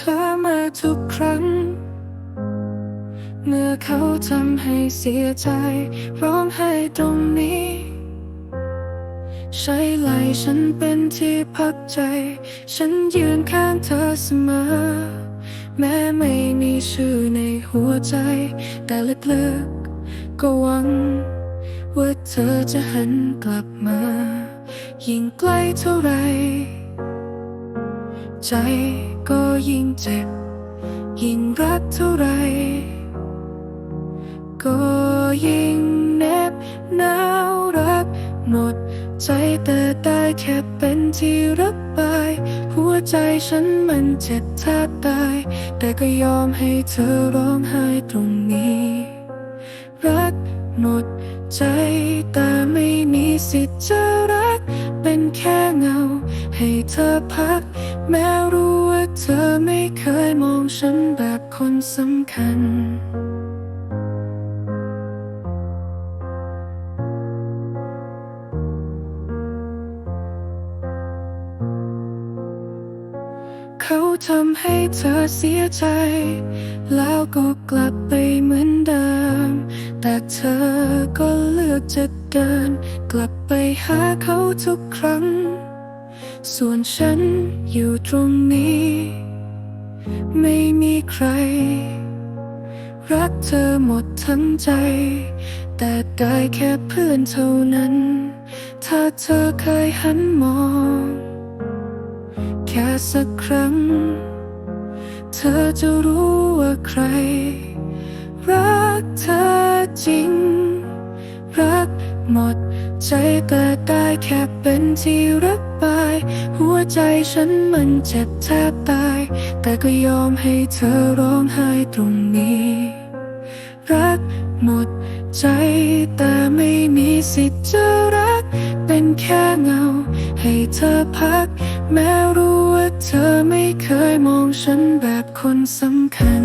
ธอมาทุกครั้ง เมื่อเขาทำให้เสียใจ ร้องไห้ตรงนี้ ใช้ไหลฉันเป็นที่พักใจ ฉันยืนข้างเธอเสมอ แม้ไม่มีชื่อในหัวใจ แต่ลึกๆก็หวัง ว่าเธอจะหันกลับมา ยิ่งใกล้เท่าไร ใจก็ยิ่งเจ็บ ยิ่งรักเท่าไร ก็ยิ่งแนบหนาวรักหมด ใจแต่ได้แค่เป็นที่ระบาย หัวใจฉันมันเจ็บแทบตาย แต่ก็ยอมให้เธอร้องไห้ตรงนี้ รักหมดใจแต่ไม่มีสิทธิ์จะรัก เป็นแค่เงา ให้เธอพัก แม้รู้ว่าเธอไม่เคยมองฉันแบบคนสำคัญ เขาทำให้เธอเสียใจ แล้วก็กลับไปเหมือนเดิม แต่เธอก็เลือกจะเดิน กลับไปหาเขาทุกครั้ง ส่วนฉันอยู่ตรงนี้ ไม่มีใคร รักเธอหมดทั้งใจ แต่ได้แค่เพื่อนเท่านั้น ถ้าเธอเคยหันมอง แค่สักครั้ง เธอจะรู้ว่าใคร รักเธอจริง รักหมดใจแต่ได้แค่เป็นที่ระบาย หัวใจฉันมันเจ็บแทบตาย แต่ก็ยอมให้เธอร้องไห้ตรงนี้ รักหมดใจแต่ไม่มีสิทธิ์จะรัก เป็นแค่เงา ให้เธอพัก แม้รู้ว่าเธอไม่เคยมองฉันแบบคนสำคัญ